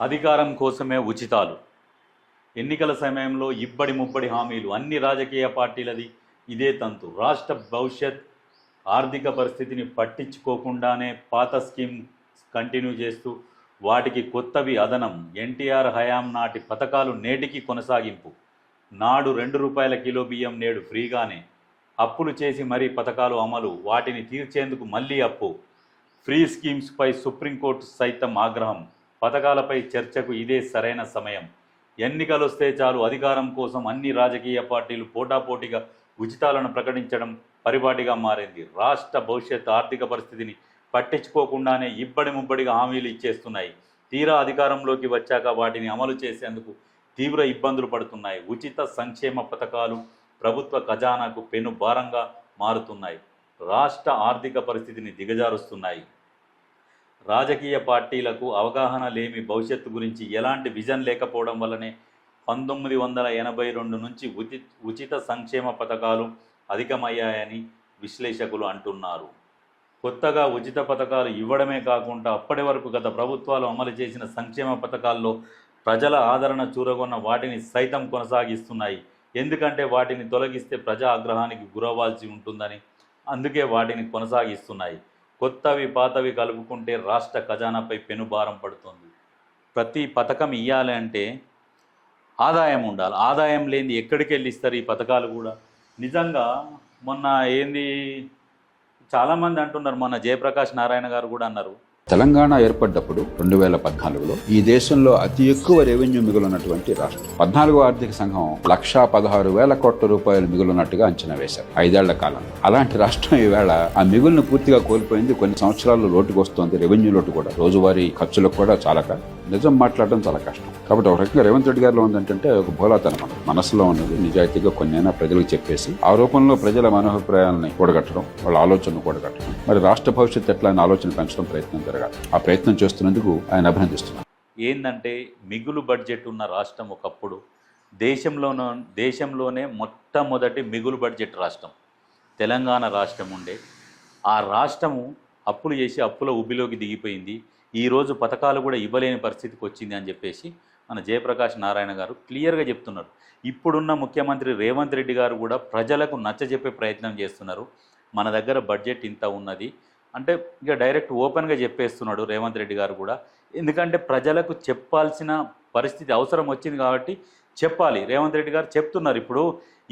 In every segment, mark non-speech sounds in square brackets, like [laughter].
అధికారం కోసమే ఉచితాలు. ఎన్నికల సమయంలో ఇబ్బడి ముబ్బడి హామీలు అన్ని రాజకీయ పార్టీలది. ఇదే తంతు. రాష్ట్ర భవిష్యత్ ఆర్థిక పరిస్థితిని పట్టించుకోకుండానే పాత స్కీమ్ కంటిన్యూ చేస్తూ వాటికి కొత్తవి అదనం. ఎన్టీఆర్ హయాం నాటి పథకాలు నేటికి కొనసాగింపు. నాడు రెండు రూపాయల కిలో బియ్యం నేడు ఫ్రీగానే. అప్పులు చేసి మరీ పథకాలు అమలు. వాటిని తీర్చేందుకు మళ్ళీ అప్పు. ఫ్రీ స్కీమ్స్పై సుప్రీంకోర్టు సైతం ఆగ్రహం. పథకాలపై చర్చకు ఇదే సరైన సమయం. ఎన్నికలు వస్తే చాలు అధికారం కోసం అన్ని రాజకీయ పార్టీలు పోటాపోటీగా ఉచితాలను ప్రకటించడం పరిపాటిగా మారింది. రాష్ట్ర భవిష్యత్ ఆర్థిక పరిస్థితిని పట్టించుకోకుండానే ఇబ్బడి ముబ్బడిగా హామీలు ఇచ్చేస్తున్నాయి. తీరా అధికారంలోకి వచ్చాక వాటిని అమలు చేసేందుకు తీవ్ర ఇబ్బందులు పడుతున్నాయి. ఉచిత సంక్షేమ పథకాలు ప్రభుత్వ ఖజానాకు పెను భారంగా మారుతున్నాయి. రాష్ట్ర ఆర్థిక పరిస్థితిని దిగజారుస్తున్నాయి. రాజకీయ పార్టీలకు అవగాహన లేమి భవిష్యత్తు గురించి ఎలాంటి విజన్ లేకపోవడం వల్లనే పంతొమ్మిది వందల ఎనభై రెండు నుంచి ఉచి ఉచిత సంక్షేమ పథకాలు అధికమయ్యాయని విశ్లేషకులు అంటున్నారు. కొత్తగా ఉచిత పథకాలు ఇవ్వడమే కాకుండా అప్పటి వరకు గత ప్రభుత్వాలు అమలు చేసిన సంక్షేమ పథకాల్లో ప్రజల ఆదరణ చూరగొన్న వాటిని సైతం కొనసాగిస్తున్నాయి. ఎందుకంటే వాటిని తొలగిస్తే ప్రజా ఆగ్రహానికి గురవ్వాల్సి ఉంటుందని అందుకే వాటిని కొనసాగిస్తున్నాయి. కొత్తవి పాతవి కలుపుకుంటే రాష్ట్ర ఖజానాపై పెనుభారం పడుతుంది. ప్రతి పథకం ఇవ్వాలి అంటే ఆదాయం ఉండాలి. ఆదాయం లేని ఎక్కడికి వెళ్ళిస్తారు ఈ పథకాలు కూడా? నిజంగా మొన్న ఏంది? చాలామంది అంటున్నారు మొన్న జయప్రకాష్ నారాయణ గారు కూడా అన్నారు. తెలంగాణ ఏర్పడ్డప్పుడు రెండు వేల పద్నాలుగులో ఈ దేశంలో అతి ఎక్కువ రెవెన్యూ మిగులున్నటువంటి రాష్ట్రం. పద్నాలుగో ఆర్థిక సంఘం లక్షా పదహారు వేల కోట్ల రూపాయలు మిగులున్నట్టుగా అంచనా వేశారు ఐదేళ్ళ కాలం అలాంటి రాష్ట్రం ఈవేళ ఆ మిగులును పూర్తిగా కోల్పోయింది. కొన్ని సంవత్సరాలు లోటుకు వస్తోంది రెవెన్యూ లోటు కూడా. రోజువారీ ఖర్చులకు కూడా చాలా నిజం మాట్లాడడం చాలా కష్టం. కాబట్టి ఒక రకంగా రేవంత్ రెడ్డి గారిలో ఉందంటే ఒక భోలాతనం అన్నమాట. మనసులో ఉన్నది నిజాయితీగా కొన్నైనా ప్రజలకు చెప్పేసి ఆ రూపంలో ప్రజల మనోభిప్రాయాలని కూడగట్టడం వాళ్ళ ఆలోచనను కూడగట్టడం. మరి రాష్ట్ర భవిష్యత్తు ఎట్లా ఆలోచన పెంచడం ప్రయత్నం జరగాలి ఆ ప్రయత్నం చేస్తున్నందుకు ఆయన అభినందిస్తున్నారు ఏంటంటే మిగులు బడ్జెట్ ఉన్న రాష్ట్రం ఒకప్పుడు దేశంలోనో దేశంలోనే మొట్టమొదటి మిగులు బడ్జెట్ రాష్ట్రం. తెలంగాణ రాష్ట్రం ఉండే. ఆ రాష్ట్రము అప్పులు చేసి అప్పుల ఉబిలోకి దిగిపోయింది. ఈరోజు పథకాలు కూడా ఇవ్వలేని పరిస్థితికి వచ్చింది అని చెప్పేసి మన జయప్రకాష్ నారాయణ గారు క్లియర్గా చెప్తున్నారు ఇప్పుడున్న ముఖ్యమంత్రి రేవంత్ రెడ్డి గారు కూడా ప్రజలకు నచ్చజెప్పే ప్రయత్నం చేస్తున్నారు. మన దగ్గర బడ్జెట్ ఇంత ఉన్నది. అంటే ఇక డైరెక్ట్ ఓపెన్గా చెప్పేస్తున్నాడు రేవంత్ రెడ్డి గారు కూడా. ఎందుకంటే ప్రజలకు చెప్పాల్సిన పరిస్థితి అవసరం వచ్చింది కాబట్టి చెప్పాలి. రేవంత్ రెడ్డి గారు చెప్తున్నారు ఇప్పుడు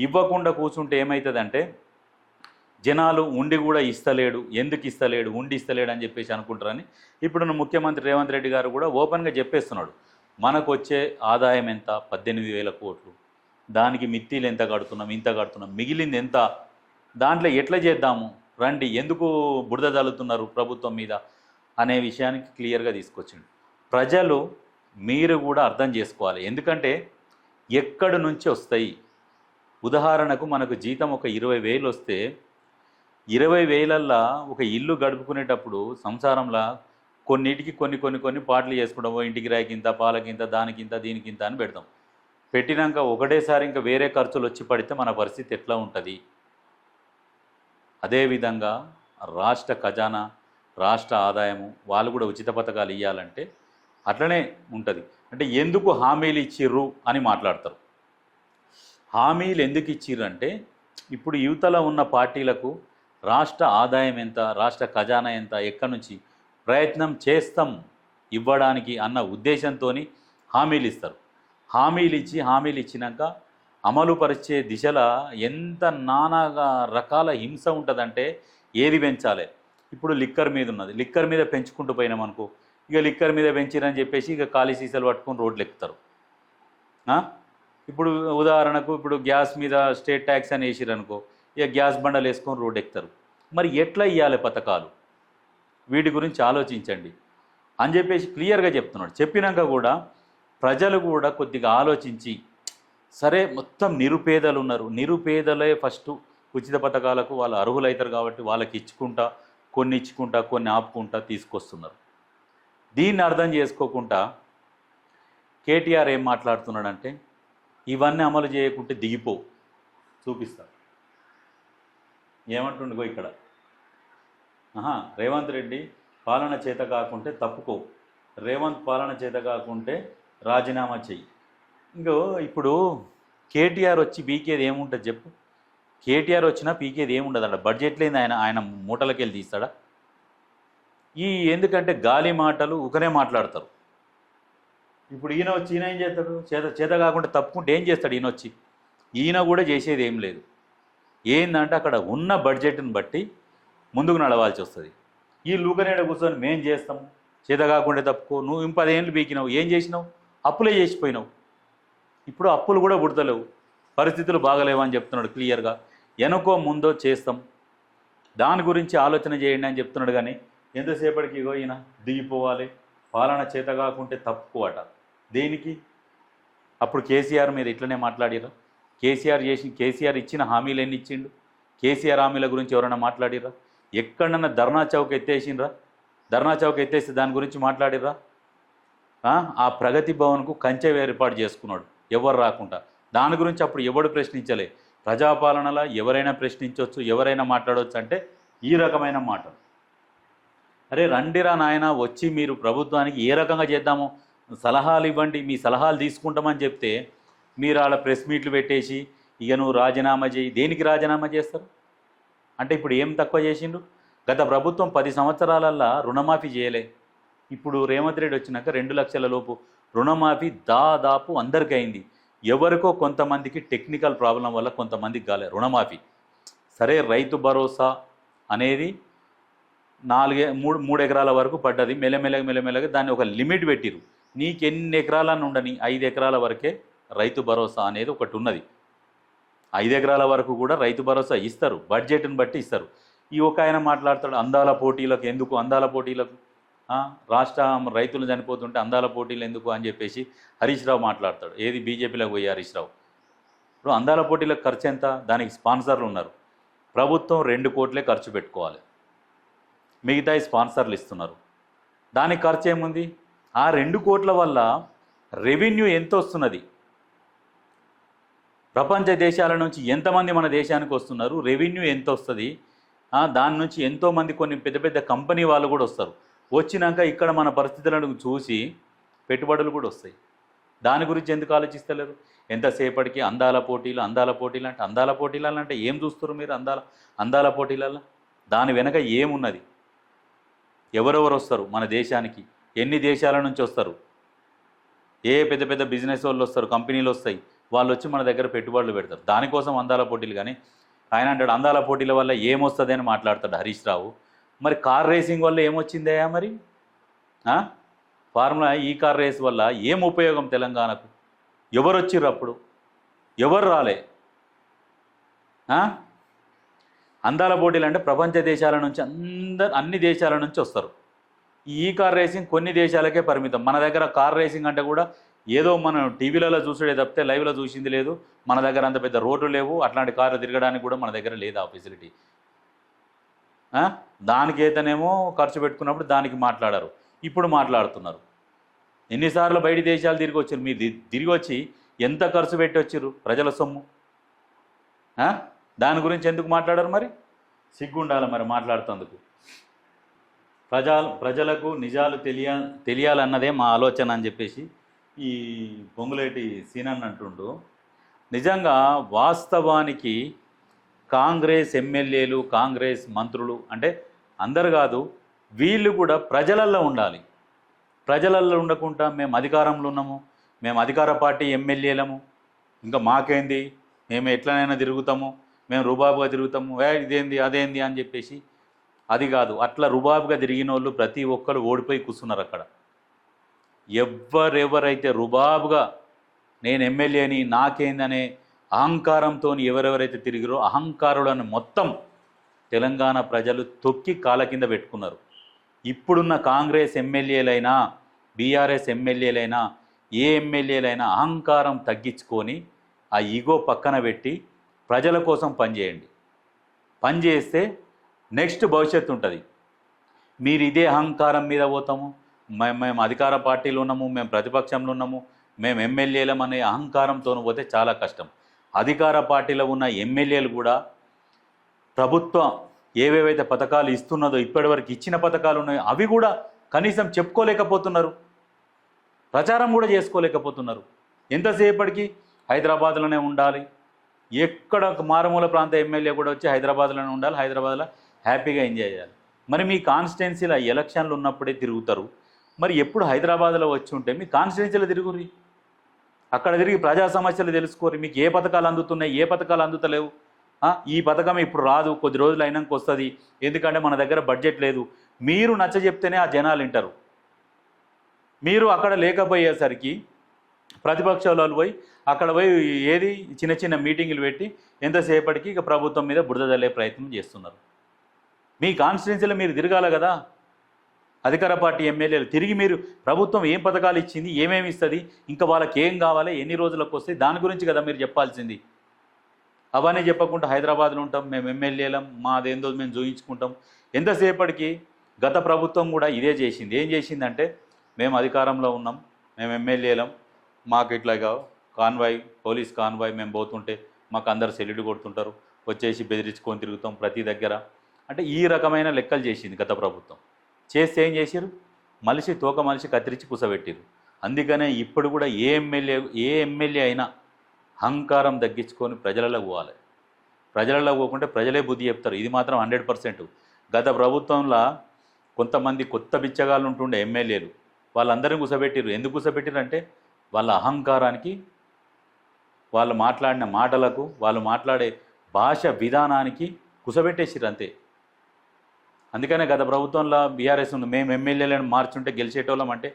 ఇవ్వకుండా కూర్చుంటే ఏమవుతుందంటే జనాలు ఉండి కూడా ఇస్తలేడు ఎందుకు ఇస్తలేడు ఉండి ఇస్తలేడు అని చెప్పేసి అనుకుంటారని ఇప్పుడున్న ముఖ్యమంత్రి రేవంత్ రెడ్డి గారు కూడా ఓపెన్గా చెప్పేస్తున్నాడు. మనకు వచ్చే ఆదాయం ఎంత? పద్దెనిమిది వేల కోట్లు. దానికి మిత్తిలు ఎంత కడుతున్నాం? ఇంత కడుతున్నాం? మిగిలింది ఎంత? దాంట్లో ఎట్లా చేద్దాము? రండి ఎందుకు బురద జల్లుతున్నారు ప్రభుత్వం మీద అనే విషయానికి క్లియర్గా తీసుకొచ్చిండు. ప్రజలు మీరు కూడా అర్థం చేసుకోవాలి. ఎందుకంటే ఎక్కడి నుంచి వస్తాయి? ఉదాహరణకు మనకు జీతం ఒక ఇరవై వేలు వస్తే ఇరవై వేలల్లా ఒక ఇల్లు గడుపుకునేటప్పుడు సంసారంలో కొన్నిటికి కొన్ని కొన్ని కొన్ని పాటలు చేసుకుంటాము ఇంటికి రాయికింత పాలకింత దానికింత దీనికింత అని పెడతాం. పెట్టినాక ఒకటేసారి ఇంకా వేరే ఖర్చులు వచ్చి పడితే మన పరిస్థితి ఎట్లా ఉంటుంది? అదేవిధంగా రాష్ట్ర ఖజానా రాష్ట్ర ఆదాయము వాళ్ళు కూడా ఉచిత పథకాలు ఇవ్వాలంటే అట్లనే ఉంటుంది. అంటే ఎందుకు హామీలు ఇచ్చిర్రు అని మాట్లాడతారు. హామీలు ఎందుకు ఇచ్చిర్రు అంటే ఇప్పుడు యువతలో ఉన్న పార్టీలకు రాష్ట్ర ఆదాయం ఎంత రాష్ట్ర ఖజానా ఎంత ఎక్కడి నుంచి ప్రయత్నం చేస్తాం ఇవ్వడానికి అన్న ఉద్దేశంతో హామీలు ఇస్తారు. హామీలు ఇచ్చి హామీలు ఇచ్చినాక అమలు పరిచే ఎంత నానాగా రకాల హింస ఉంటుందంటే ఏది పెంచాలి? ఇప్పుడు లిక్కర్ మీద ఉన్నది. లిక్కర్ మీద పెంచుకుంటూ పోయినాం అనుకో ఇక లిక్కర్ మీద పెంచిరని చెప్పేసి ఇక ఖాళీ సీసాలు పట్టుకొని రోడ్లు ఎక్కుతారు. ఇప్పుడు ఉదాహరణకు ఇప్పుడు గ్యాస్ మీద స్టేట్ ట్యాక్స్ అని వేసిరనుకో ఇక గ్యాస్ బండలు వేసుకొని రోడ్డు ఎక్కుతారు. మరి ఎట్లా ఇవ్వాలి పథకాలు? వీటి గురించి ఆలోచించండి. అని చెప్పేసి క్లియర్గా చెప్తున్నాడు. చెప్పినాక కూడా ప్రజలు కూడా కొద్దిగా ఆలోచించి సరే మొత్తం నిరుపేదలు ఉన్నారు నిరుపేదలే ఫస్ట్ ఉచిత పథకాలకు వాళ్ళు అర్హులవుతారు కాబట్టి వాళ్ళకి ఇచ్చుకుంటా కొన్ని ఇచ్చుకుంటా కొన్ని ఆపుకుంటా తీసుకొస్తున్నారు. దీన్ని అర్థం చేసుకోకుండా కేటీఆర్ ఏం మాట్లాడుతున్నాడంటే ఇవన్నీ అమలు చేయకుంటే దిగిపో చూపిస్తా. ఏమంటుండగో ఇక్కడ? ఆహా రేవంత్ రెడ్డి పాలన చేత కాకుంటే తప్పుకో. రేవంత్ పాలన చేత కాకుంటే రాజీనామా చెయ్యి. ఇంకో ఇప్పుడు కేటీఆర్ వచ్చి పీకేది ఏముంటుంది చెప్పు? కేటీఆర్ వచ్చినా పీకేది ఏముండదు అక్కడ బడ్జెట్ లేని ఆయన ఆయన మూటలకి వెళ్ళి తీస్తాడా? ఈ ఎందుకంటే గాలి మాటలు ఒకనే మాట్లాడతారు. ఇప్పుడు ఈయన వచ్చి ఈయన ఏం చేస్తాడు? చేత చేత కాకుండా తప్పుకుంటే ఏం చేస్తాడు ఈయన వచ్చి? ఈయన కూడా చేసేది ఏం లేదు. ఏంటంటే అక్కడ ఉన్న బడ్జెట్ని బట్టి ముందుకు నడవాల్సి వస్తుంది. ఈ లూకనేడ కూర్చొని మేం చేస్తాం. చేత కాకుండా తప్పుకో. నువ్వు ఇంపదేళ్ళు బీకినావు ఏం చేసినావు? అప్పులే చేసిపోయినావు. ఇప్పుడు అప్పులు కూడా పుడతలేవు. పరిస్థితులు బాగలేవని చెప్తున్నాడు క్లియర్గా. ఎనుకో ముందో చేస్తాం. దాని గురించి ఆలోచన చేయండి అని చెప్తున్నాడు కానీ ఎంతసేపటికి ఇగో ఈయన దిగిపోవాలి? పాలన చేత కాకుంటే తప్పుకోవట. దేనికి? అప్పుడు కేసీఆర్ మీద ఇట్లనే మాట్లాడిరా. కేసీఆర్ చేసి కేసీఆర్ ఇచ్చిన హామీలు ఎన్ని ఇచ్చిండు? కేసీఆర్ హామీల గురించి ఎవరైనా మాట్లాడిరా? ఎక్కడన్నా ధర్నా చౌక్ ఎత్తేసిండ్రా? ధర్నా చౌక్ ఎత్తేసి దాని గురించి మాట్లాడిరా? ఆ ప్రగతి భవన్కు కంచె ఏర్పాటు చేసుకున్నాడు. ఎవరు రాకుండా. దాని గురించి అప్పుడు ఎవడు ప్రశ్నించలే. ప్రజాపాలనలో ఎవరైనా ప్రశ్నించవచ్చు ఎవరైనా మాట్లాడవచ్చు అంటే ఈ రకమైన మాట అరే రండిరా నాయన వచ్చి మీరు ప్రభుత్వానికి ఏ రకంగా చేద్దామో? సలహాలు ఇవ్వండి మీ సలహాలు తీసుకుంటామని చెప్తే మీరు వాళ్ళ ప్రెస్ మీట్లు పెట్టేసి ఇక నువ్వు రాజీనామా చేయి. దేనికి రాజీనామా చేస్తారు? అంటే ఇప్పుడు ఏం తక్కువ చేసిండు గత ప్రభుత్వం పది సంవత్సరాలల్లా రుణమాఫీ చేయలే. ఇప్పుడు రేవంత్ రెడ్డి వచ్చినాక రెండు లక్షల లోపు రుణమాఫీ దాదాపు అందరికీ అయింది. ఎవరికో కొంతమందికి టెక్నికల్ ప్రాబ్లం వల్ల కొంతమందికి కాలే రుణమాఫీ. సరే రైతు భరోసా అనేది నాలుగే మూడు మూడు ఎకరాల వరకు పడ్డది. మెల్లమెల్లగా మెల్లమెల్లగా దాన్ని ఒక లిమిట్ పెట్టిరు నీకు ఎన్ని ఎకరాలను ఉండని ఐదు ఎకరాల వరకే రైతు భరోసా అనేది ఒకటి ఉన్నది. ఐదు ఎకరాల వరకు కూడా రైతు భరోసా ఇస్తారు. బడ్జెట్ని బట్టి ఇస్తారు. ఈ ఒక ఆయన మాట్లాడతాడు అందాల పోటీలకు ఎందుకు అందాల పోటీలకు రాష్ట్ర రైతులు చనిపోతుంటే అందాల పోటీలు ఎందుకు అని చెప్పేసి హరీష్ రావు మాట్లాడతాడు. ఏది బీజేపీలోకి పోయి హరీష్ రావు? ఇప్పుడు అందాల పోటీలకు ఖర్చు ఎంత? దానికి స్పాన్సర్లు ఉన్నారు. ప్రభుత్వం రెండు కోట్లే ఖర్చు పెట్టుకోవాలి. మిగతా స్పాన్సర్లు ఇస్తున్నారు. దానికి ఖర్చు ఏముంది? ఆ రెండు కోట్ల వల్ల రెవెన్యూ ఎంత వస్తున్నది? ప్రపంచ దేశాల నుంచి ఎంతమంది మన దేశానికి వస్తున్నారు? రెవెన్యూ ఎంత వస్తుంది? దాని నుంచి ఎంతోమంది కొన్ని పెద్ద పెద్ద కంపెనీ వాళ్ళు కూడా వస్తారు. వచ్చినాక ఇక్కడ మన పరిస్థితులను చూసి పెట్టుబడులు కూడా వస్తాయి. దాని గురించి ఎందుకు ఆలోచిస్తలేరు? ఎంతసేపటికి అందాల పోటీలు అందాల పోటీలు అంటే అందాల పోటీలు అంటే ఏం చూస్తారు మీరు అందాల అందాల పోటీలలో దాని వెనక ఏమున్నది? ఎవరెవరు వస్తారు మన దేశానికి? ఎన్ని దేశాల నుంచి వస్తారు? ఏ పెద్ద పెద్ద బిజినెస్ వాళ్ళు వస్తారు కంపెనీలు వస్తాయి. వాళ్ళు వచ్చి మన దగ్గర పెట్టుబడులు పెడతారు. దానికోసం అందాల పోటీలు కానీ ఆయన అంటాడు అందాల పోటీల వల్ల ఏమొస్తుంది అని మాట్లాడతాడు హరీష్ రావు. మరి కార్ రేసింగ్ వల్ల ఏమొచ్చిందయ్యా మరి? ఫార్ములా ఈ కార్ రేస్ వల్ల ఏం ఉపయోగం తెలంగాణకు? ఎవరు వచ్చిర్రు అప్పుడు? ఎవరు రాలే? అందాల పోటీలు అంటే ప్రపంచ దేశాల నుంచి అందరు అన్ని దేశాల నుంచి వస్తారు. ఈ కార్ రేసింగ్ కొన్ని దేశాలకే పరిమితం. మన దగ్గర కార్ రేసింగ్ అంటే కూడా ఏదో మనం టీవీలలో చూసుడే తప్పితే లైవ్లో చూసింది లేదు. మన దగ్గర అంత పెద్ద రోడ్లు లేవు. అట్లాంటి కార్లు తిరగడానికి కూడా మన దగ్గర లేదు ఆ ఫెసిలిటీ. దానికైతేనేమో ఖర్చు పెట్టుకున్నప్పుడు దానికి మాట్లాడారు. ఇప్పుడు మాట్లాడుతున్నారు. ఎన్నిసార్లు బయట దేశాలు తిరిగి వచ్చారు మీరు తిరిగి వచ్చి ఎంత ఖర్చు పెట్టి వచ్చారు ప్రజల సొమ్ము? దాని గురించి ఎందుకు మాట్లాడారు మరి? సిగ్గుండాలి మరి మాట్లాడుతందుకు. ప్రజా ప్రజలకు నిజాలు తెలియ తెలియాలన్నదే మా ఆలోచన అని చెప్పేసి ఈ పొంగులేటి సీనన్ అంటుండు. నిజంగా వాస్తవానికి కాంగ్రెస్ ఎమ్మెల్యేలు కాంగ్రెస్ మంత్రులు అంటే అందరు కాదు వీళ్ళు కూడా ప్రజలల్లో ఉండాలి. ప్రజలల్లో ఉండకుండా మేము అధికారంలో ఉన్నాము మేము అధికార పార్టీ ఎమ్మెల్యేలము. ఇంకా మాకేంది? మేము ఎట్లనైనా తిరుగుతాము మేము రుబాబుగా తిరుగుతాము ఏ ఇదేంది అదేంది అని చెప్పేసి అది కాదు. అట్లా రుబాబుగా తిరిగిన వాళ్ళు ప్రతి ఒక్కరు ఓడిపోయి కూర్చున్నారు అక్కడ. ఎవరెవరైతే రుబాబుగా నేను ఎమ్మెల్యేని నాకేందనే అహంకారంతో ఎవరెవరైతే తిరిగిరో అహంకారులను మొత్తం తెలంగాణ ప్రజలు తొక్కి కాల కింద పెట్టుకున్నారు. ఇప్పుడున్న కాంగ్రెస్ ఎమ్మెల్యేలైనా బీఆర్ఎస్ ఎమ్మెల్యేలైనా ఏ ఎమ్మెల్యేలైనా అహంకారం తగ్గించుకొని ఆ ఈగో పక్కన పెట్టి ప్రజల కోసం పనిచేయండి పనిచేస్తే నెక్స్ట్ భవిష్యత్తు ఉంటుంది. మీరు ఇదే అహంకారం మీద పోతాము మేము మేము అధికార పార్టీలో ఉన్నాము మేము ప్రతిపక్షంలో ఉన్నాము మేము ఎమ్మెల్యేలం అనే అహంకారంతో పోతే చాలా కష్టం. అధికార పార్టీలో ఉన్న ఎమ్మెల్యేలు కూడా ప్రభుత్వం ఏవేవైతే పథకాలు ఇస్తున్నదో ఇప్పటివరకు ఇచ్చిన పథకాలు ఉన్నాయో అవి కూడా కనీసం చెప్పుకోలేకపోతున్నారు. ప్రచారం కూడా చేసుకోలేకపోతున్నారు. ఎంతసేపటికి హైదరాబాద్లోనే ఉండాలి? ఎక్కడ ఒక మారుమూల ప్రాంత ఎమ్మెల్యే కూడా వచ్చి హైదరాబాద్లోనే ఉండాలి హైదరాబాద్లో హ్యాపీగా ఎంజాయ్ చేయాలి. మరి మీ కాన్స్టిట్యున్సీలో ఎలక్షన్లు ఉన్నప్పుడే తిరుగుతారు. మరి ఎప్పుడు హైదరాబాద్లో వచ్చి ఉంటే మీ కాన్స్టిట్యున్సీలో తిరుగురి అక్కడ తిరిగి ప్రజా సమస్యలు తెలుసుకోరు. మీకు ఏ పథకాలు అందుతున్నాయి? ఏ పథకాలు అందుతలేవు? ఈ పథకం ఇప్పుడు రాదు. కొద్ది రోజులు అయినాక వస్తుంది. ఎందుకంటే మన దగ్గర బడ్జెట్ లేదు. మీరు నచ్చ చెప్తేనే ఆ జనాలు వింటారు. మీరు అక్కడ లేకపోయేసరికి ప్రతిపక్షాలు వాళ్ళు పోయి అక్కడ పోయి ఏది చిన్న చిన్న మీటింగులు పెట్టి ఎంతసేపటికి ఇక ప్రభుత్వం మీద బురద జల్లే ప్రయత్నం చేస్తున్నారు. మీ కాన్స్టిట్యున్సీలో మీరు తిరగాల కదా. అధికార పార్టీ ఎమ్మెల్యేలు తిరిగి మీరు ప్రభుత్వం ఏం పథకాలు ఇచ్చింది ఏమేమి ఇస్తుంది ఇంకా వాళ్ళకి ఏం కావాలి ఎన్ని రోజులకు వస్తాయి దాని గురించి కదా మీరు చెప్పాల్సింది. అవన్నీ చెప్పకుండా హైదరాబాద్లో ఉంటాం మేము ఎమ్మెల్యేలం మాదేందో మేము చూయించుకుంటాం. ఎంతసేపటికి గత ప్రభుత్వం కూడా ఇదే చేసింది. ఏం చేసిందంటే మేము అధికారంలో ఉన్నాం మేము ఎమ్మెల్యేలం మాకు ఇట్లాగా కాన్వాయ్ పోలీస్ కాన్వాయ్ మేము పోతుంటే మాకు అందరు సెల్యూట్ కొడుతుంటారు వచ్చేసి బెదిరించుకొని తిరుగుతాం ప్రతి దగ్గర. అంటే ఈ రకమైన లెక్కలు చేసింది గత ప్రభుత్వం. చేస్తే ఏం చేశారు మనిషి తోక మనిషి కత్తిరించి కూసబెట్టారు అందుకనే ఇప్పుడు కూడా ఏ ఎమ్మెల్యే ఏ ఎమ్మెల్యే అయినా అహంకారం తగ్గించుకొని ప్రజలలో పోవాలి. ప్రజలలో పోకుంటే ప్రజలే బుద్ధి చెప్తారు. ఇది మాత్రం హండ్రెడ్ పర్సెంట్. గత ప్రభుత్వంలో కొంతమంది కొత్త బిచ్చగాళ్ళు ఉంటుండే ఎమ్మెల్యేలు. వాళ్ళందరినీ కూసబెట్టారు ఎందుకు కూసబెట్టారు అంటే వాళ్ళ అహంకారానికి వాళ్ళు మాట్లాడిన మాటలకు వాళ్ళు మాట్లాడే భాష విధానానికి కుసబెట్టేసిరు అంతే. అందుకనే గత ప్రభుత్వంలో బీఆర్ఎస్ ఉంది. మేము ఎమ్మెల్యేలను మార్చుంటే గెలిచేటోళ్ళం అంటే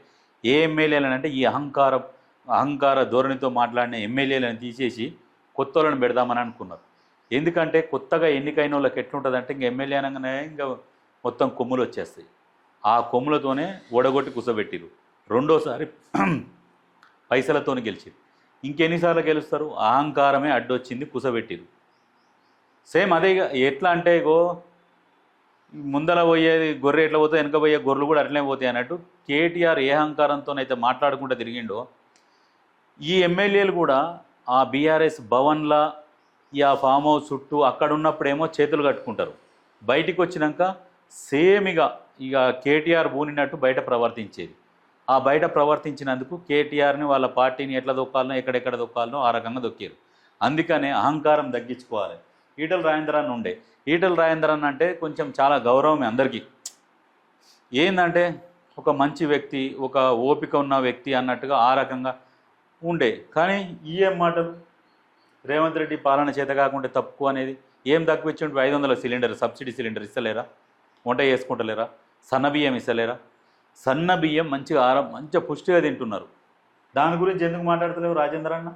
ఏ ఎమ్మెల్యేలను అంటే ఈ అహంకారం అహంకార ధోరణితో మాట్లాడిన ఎమ్మెల్యేలను తీసేసి కొత్త వాళ్ళని పెడదామని అనుకున్నారు. ఎందుకంటే కొత్తగా ఎన్నికైన వాళ్ళకి ఎట్లుంటుందంటే ఇంక ఎమ్మెల్యే అనగానే ఇంకా మొత్తం కొమ్ములు వచ్చేస్తాయి. ఆ కొమ్ములతోనే ఓడగొట్టి కూసబెట్టిరు. రెండోసారి [clears throat] పైసలతోనే గెలిచిరు. ఇంకెన్నిసార్లు గెలుస్తారు? అహంకారమే అడ్డొచ్చింది కుసబెట్టిరు. సేమ్ అదే ఇక ఎట్లా అంటే ఇగో ముందల పోయేది గొర్రె ఎట్లా పోతే వెనక పోయే గొర్రెలు కూడా అట్లనే పోతాయి అన్నట్టు కేటీఆర్ ఏ అహంకారంతోనైతే మాట్లాడుకుంటూ తిరిగిండో ఈ ఎమ్మెల్యేలు కూడా ఆ బీఆర్ఎస్ భవన్ల ఈ ఆ ఫామ్ హౌస్ చుట్టూ అక్కడ ఉన్నప్పుడేమో చేతులు కట్టుకుంటారు. బయటికి వచ్చినాక సేమ్ ఇక ఇక కేటీఆర్ బూనినట్టు బయట ప్రవర్తించేది. ఆ బయట ప్రవర్తించినందుకు కేటీఆర్ని వాళ్ళ పార్టీని ఎట్లా దొక్కాలనో ఎక్కడెక్కడ దొక్కాలనో ఆ రకంగా దొక్కారు. అందుకనే అహంకారం తగ్గించుకోవాలి. ఈటల రాజేంద్రన్ ఉండే. ఈటల రాజేంద్రన్ అంటే కొంచెం చాలా గౌరవమే అందరికీ. ఏంటంటే ఒక మంచి వ్యక్తి ఒక ఓపిక ఉన్న వ్యక్తి అన్నట్టుగా ఆ రకంగా ఉండే. కానీ ఈ ఏం మాటలు? రేవంత్ రెడ్డి పాలన చేత కాకుండా తక్కువ అనేది ఏం తక్కువ ఇచ్చిండు? ఐదు వందల సిలిండర్ సబ్సిడీ సిలిండర్ ఇస్తలేరా? వంట చేసుకుంటలేరా? సన్న బియ్యం ఇస్తలేరా? సన్న బియ్యం మంచిగా ఆరం మంచిగా పుష్టిగా తింటున్నారు. దాని గురించి ఎందుకు మాట్లాడతలేవు రాజేంద్ర అన్న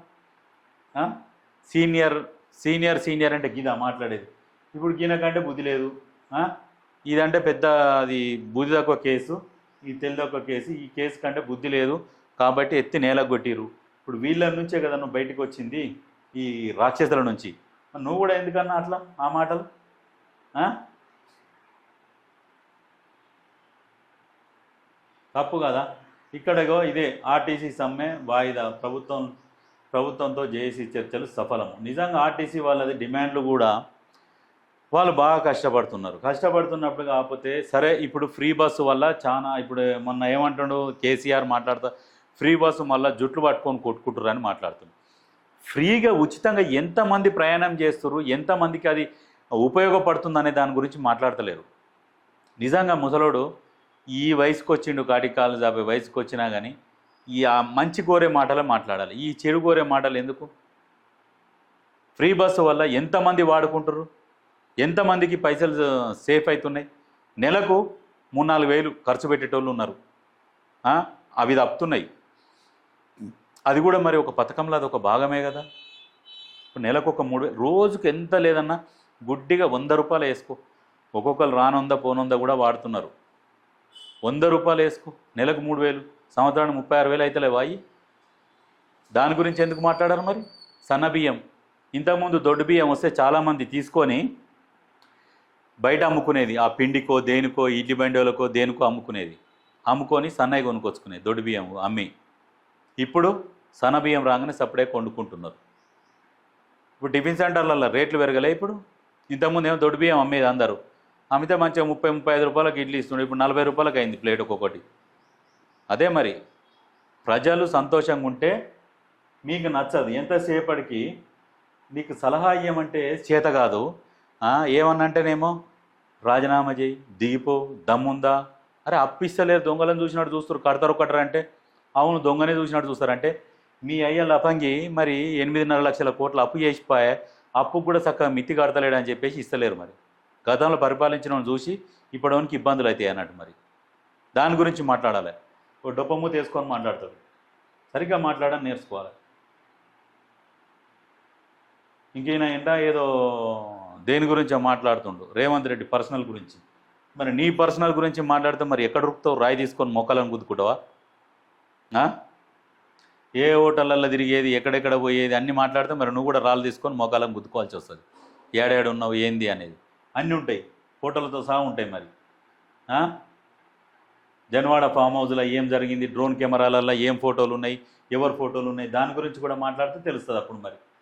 సీనియర్ సీనియర్ సీనియర్ అంటే గిదా మాట్లాడేది. ఇప్పుడు గీనకంటే బుద్ధి లేదు. ఇదంటే పెద్ద అది బుద్ధి తక్కువ కేసు. ఈ తెలి కేసు. ఈ కేసు కంటే బుద్ధి లేదు. కాబట్టి ఎత్తి నేలకు కొట్టిరు ఇప్పుడు వీళ్ళ నుంచే కదా నువ్వు బయటకు వచ్చింది? ఈ రాక్షసుల నుంచి. నువ్వు కూడా ఎందుకన్నా అట్లా? ఆ మాటలు? తప్పు కదా. ఇక్కడగో ఇదే ఆర్టీసీ సమ్మె వాయిదా. ప్రభుత్వం ప్రభుత్వంతో జేఏసీ చర్చలు సఫలం నిజంగా ఆర్టీసీ వాళ్ళది డిమాండ్లు కూడా వాళ్ళు బాగా కష్టపడుతున్నారు. కష్టపడుతున్నప్పుడు కాకపోతే సరే ఇప్పుడు ఫ్రీ బస్సు వల్ల చాలా ఇప్పుడు మొన్న ఏమంటాడు? కేసీఆర్ మాట్లాడుతా ఫ్రీ బస్సు మళ్ళీ జుట్లు పట్టుకొని కొట్టుకుంటారు మాట్లాడుతున్నారు ఫ్రీగా ఉచితంగా ఎంతమంది ప్రయాణం చేస్తారు ఎంతమందికి అది ఉపయోగపడుతుంది అనే దాని గురించి మాట్లాడతలేరు. నిజంగా ముసలోడు ఈ వయసుకు వచ్చిండు కాటికి కాలు వయసుకు వచ్చినా కానీ ఈ ఆ మంచి కోరే మాటలే మాట్లాడాలి. ఈ చెడు కోరే మాటలు ఎందుకు? ఫ్రీ బస్సు వల్ల ఎంతమంది వాడుకుంటారు ఎంతమందికి పైసలు సేఫ్ అవుతున్నాయి నెలకు మూడు నాలుగు వేలు ఖర్చు పెట్టేటోళ్ళు ఉన్నారు. అవి తప్పుతున్నాయి. అది కూడా మరి ఒక పథకంలో అది ఒక భాగమే కదా. ఇప్పుడు నెలకు ఒక మూడు వేలు రోజుకు ఎంత లేదన్నా గుడ్డిగా వంద రూపాయలు వేసుకో. ఒక్కొక్కరు రానుందా పోనుందా కూడా వాడుతున్నారు. వంద రూపాయలు వేసుకో. నెలకు మూడు వేలు. సంవత్సరానికి ముప్పై ఆరు వేలు అయితే వాయి. దాని గురించి ఎందుకు మాట్లాడారు మరి? సన్న బియ్యం. ఇంతకుముందు దొడ్డు బియ్యం వస్తే చాలామంది తీసుకొని బయట అమ్ముకునేది. ఆ పిండికో దేనికో ఇడ్లీ బండిలకో దేనికో అమ్ముకునేది. అమ్ముకొని సన్నయ్య కొనుక్కొచ్చుకునేది దొడ్డు బియ్యం అమ్మి. ఇప్పుడు సన్న బియ్యం రాగానే సపడే కొండుకుంటున్నారు. ఇప్పుడు టిఫిన్ సెంటర్లలో రేట్లు పెరగలే ఇప్పుడు. ఇంతకుముందు ఏమో దొడ్డు బియ్యం అమ్మేది అందరూ. అమ్మితే మంచిగా ముప్పై ముప్పై ఐదు రూపాయలకి ఇడ్లీ ఇస్తుండే ఇప్పుడు నలభై రూపాయలకి అయింది ప్లేట్ ఒక్కొక్కటి. అదే మరి ప్రజలు సంతోషంగా ఉంటే మీకు నచ్చదు. ఎంతసేపటికి నీకు సలహా ఇవ్వమంటే చేత కాదు. ఏమన్నంటేనేమో రాజీనామా చేయి దిగిపో దమ్ముందా? అరే అప్పిస్తలేరు దొంగలను చూసినట్టు చూస్తారు కడతారు కట్టరంటే. అవును దొంగనే చూసినట్టు చూస్తారంటే. మీ అయ్య లఫంగి మరి ఎనిమిదిన్నర లక్షల కోట్ల అప్పు చేసిపోయా అప్పు కూడా చక్కగా మిత్తి కడతలేడు అని చెప్పేసి ఇస్తలేరు మరి. గతంలో పరిపాలించిన చూసి ఇప్పటివనికి ఇబ్బందులు అవుతాయి అన్నట్టు మరి. దాని గురించి మాట్లాడాలి. ఓ డొప్పము తీసుకొని మాట్లాడుతుంది సరిగ్గా మాట్లాడని నేర్చుకోవాలి. ఇంకేనా ఎండా ఏదో దేని గురించో మాట్లాడుతుండు. రేవంత్ రెడ్డి పర్సనల్ గురించి. మరి నీ పర్సనల్ గురించి మాట్లాడితే మరి ఎక్కడ రూపుతావు రాయి తీసుకొని మొక్కలను గుద్దుకుంటావా? ఏ హోటళ్ళల్లో తిరిగేది ఎక్కడెక్కడ పోయేది అన్నీ మాట్లాడితే మరి నువ్వు కూడా రాళ్ళు తీసుకొని మొక్కలను గుద్దుకోవాల్సి వస్తుంది. ఏడాడు ఉన్నావు ఏంది అనేది. అన్నీ ఉంటాయి. హోటళ్ళతో సహా ఉంటాయి మరి. జన్వాడ ఫామ్ హౌస్లో ఏం జరిగింది? డ్రోన్ కెమెరాలలో ఏం ఫోటోలు ఉన్నాయి? ఎవరి ఫోటోలు ఉన్నాయి? దాని గురించి కూడా మాట్లాడితే తెలుస్తుంది అప్పుడు మరి.